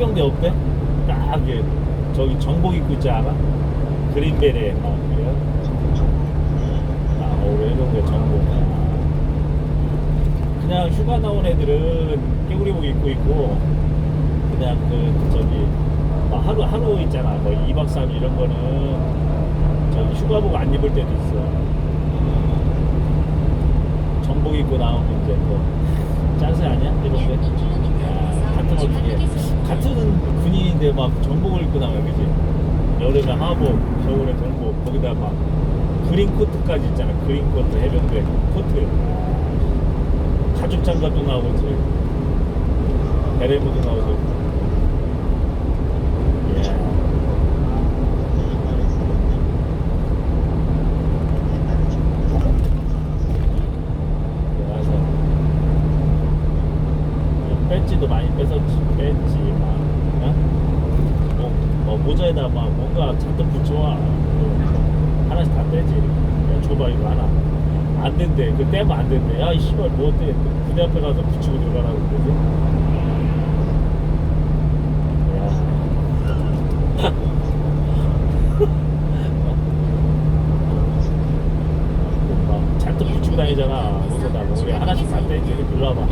해병대 어때? 딱 이게 저기 정복 입고 있지 않아? 그린베레 막 그래요? 아 우리 해병대 정복 그냥 휴가 나온 애들은 깨구리복 입고 있고 그냥 그 저기 막 하루 하루 있잖아 뭐 2박 3일 이런 거는 저기 휴가복 안 입을 때도 있어 정복 입고 나오면 이제 뭐 짠새 아니야? 해병대? 야, 같은 어떻게 같은 군인인데 막 정복을 입고 나와요 그지? 여름에 하복 겨울에 동복 거기다 막 그린 코트까지 있잖아. 그린 코트 해병대 코트. 가죽 장갑도 나오고 베레모도 나오고 예. 그래서 배지도 많이 뺏었지 배지 막 어? 뭐, 뭐 모자에다 막 뭔가 잔뜩 붙여와. 그 하나씩 다 떼지. 야 줘봐 이거 하나. 안 된대. 그 떼면 안 된대. 야이 씨발 뭐 어때? 부대 앞에 가서 붙이고 들어가라고 그러지? 잔뜩 붙이고 다니잖아. 옷에다 우리 하나씩 다 떼지. 이렇게 불러봐